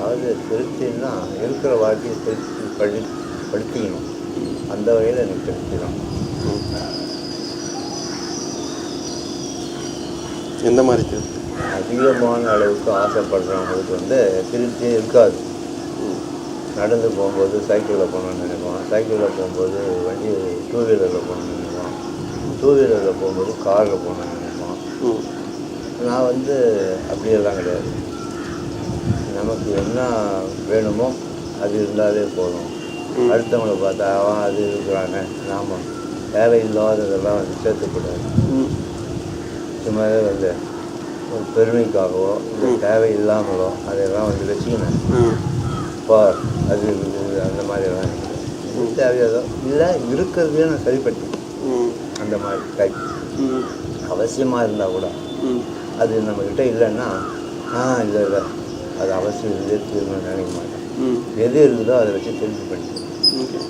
அதாவது திருப்தின்னா இருக்கிற வாழ்க்கையை திருப்தி படி படுத்திக்கணும். அந்த வகையில் எனக்கு திருப்தி தான். எந்த மாதிரி திருப்தி? அதிகமான அளவுக்கு ஆசைப்படுறவங்களுக்கு வந்து திருப்தியே இருக்காது. நடந்து போகும்போது சைக்கிளில் போகணும்னு நினைப்பான் சைக்கிளில் போகும்போது வண்டி டூ வீலரில் போகணும்னு நினைப்பான் டூ வீலரில் போகும்போது காரில் போகணும்னு நினைப்பான் ம் நான் வந்து அப்படியெல்லாம் கிடையாது. நமக்கு என்ன வேணுமோ அது இருந்தாலே போதும். அடுத்தவங்கள பார்த்தா அவன் அது இருக்கிறாங்க நாம் தேவையில்லாததெல்லாம் வந்து சேர்த்துக்கூடாது. சும்மாவே வந்து ஒரு பெருமைக்காகவோ இல்லை தேவையில்லாமலோ அதெல்லாம் வந்து வச்சுக்கினேன் ம். பார் அது இருக்குது அந்த எது தேவையாதோ இல்லை இருக்கிறதையே நான் சரிப்பட்டுக்கேன் ம். அந்த மாதிரி டைப் ம். அவசியமாக இருந்தால் கூட அது நம்மக்கிட்ட இல்லைன்னா ஆ இல்லை இல்லை. அது அவசியம் இல்லை திரும்ப நினைக்க மாட்டேன். எது இருக்குதோ அதை வச்சு பண்ணிக்கிறேன் ஓகே.